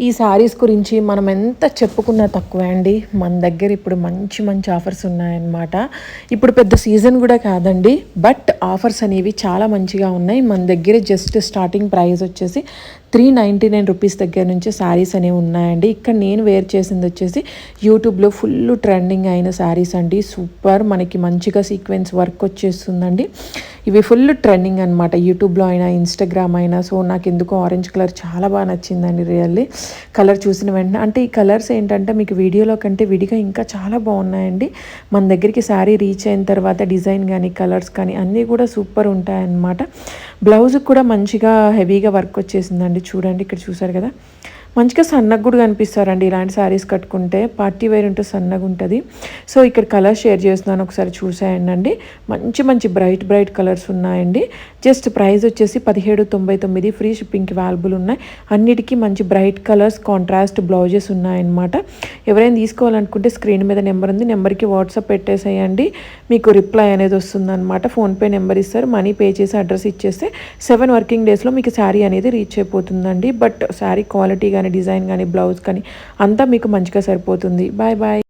ఈ శారీస్ గురించి మనం ఎంత చెప్పుకున్నా తక్కువే అండి. మన దగ్గర ఇప్పుడు మంచి మంచి ఆఫర్స్ ఉన్నాయన్నమాట. ఇప్పుడు పెద్ద సీజన్ కూడా కాదండి. బట్ ఆఫర్స్ అనేవి చాలా మంచిగా ఉన్నాయి. మన దగ్గర జస్ట్ స్టార్టింగ్ ప్రైస్ వచ్చేసి త్రీ నైంటీ నైన్ రూపీస్ దగ్గర నుంచి శారీస్ అనేవి ఉన్నాయండి. ఇక్కడ నేను వేర్ చేసింది వచ్చేసి యూట్యూబ్లో ఫుల్ ట్రెండింగ్ అయిన శారీస్ అండి. సూపర్ మనకి మంచిగా సీక్వెన్స్ వర్క్ వచ్చేస్తుందండి. ఇవి ఫుల్ ట్రెండింగ్ అనమాట యూట్యూబ్లో అయినా ఇన్స్టాగ్రామ్ అయినా. సో నాకు ఎందుకో ఆరెంజ్ కలర్ చాలా బాగా నచ్చిందండి రియల్లీ కలర్ చూసిన వెంటనే అంటే ఈ కలర్స్ ఏంటంటే మీకు వీడియోలో కంటే విడిగా ఇంకా చాలా బాగున్నాయండి. మన దగ్గరికి శారీ రీచ్ అయిన తర్వాత డిజైన్ కానీ కలర్స్ కానీ అన్నీ కూడా సూపర్ ఉంటాయన్నమాట. బ్లౌజ్కి కూడా మంచిగా హెవీగా వర్క్ వచ్చేసిందండి. చూడండి ఇక్కడ చూసారు కదా. మంచిగా సన్నగా కూడా కనిపిస్తారండి ఇలాంటి శారీస్ కట్టుకుంటే. పార్టీ వేర్ ఉంటే సన్నగా ఉంటుంది. సో ఇక్కడ కలర్ షేర్ చేస్తున్నాను. ఒకసారి చూసేయండి మంచి మంచి బ్రైట్ బ్రైట్ కలర్స్ ఉన్నాయండి. జస్ట్ ప్రైస్ వచ్చేసి పదిహేడు తొంభై తొమ్మిది. ఫ్రీ షిప్పింగ్కి అవైలబుల్ ఉన్నాయి. అన్నిటికీ మంచి బ్రైట్ కలర్స్ కాంట్రాస్ట్ బ్లౌజెస్ ఉన్నాయన్నమాట. ఎవరైనా తీసుకోవాలనుకుంటే స్క్రీన్ మీద నెంబర్ ఉంది. నెంబర్కి వాట్సాప్ పెట్టేసేయండి. మీకు రిప్లై అనేది వస్తుందన్నమాట. ఫోన్పే నెంబర్ ఇస్తారు. మనీ పే చేసి అడ్రస్ ఇచ్చేస్తే సెవెన్ వర్కింగ్ డేస్లో మీకు శారీ అనేది రీచ్ అయిపోతుందండి. బట్ శారీ క్వాలిటీ కానీ డిజైన్ కానీ బ్లౌజ్ కానీ అంతా మీకు మంచిగా సరిపోతుంది. Bye bye.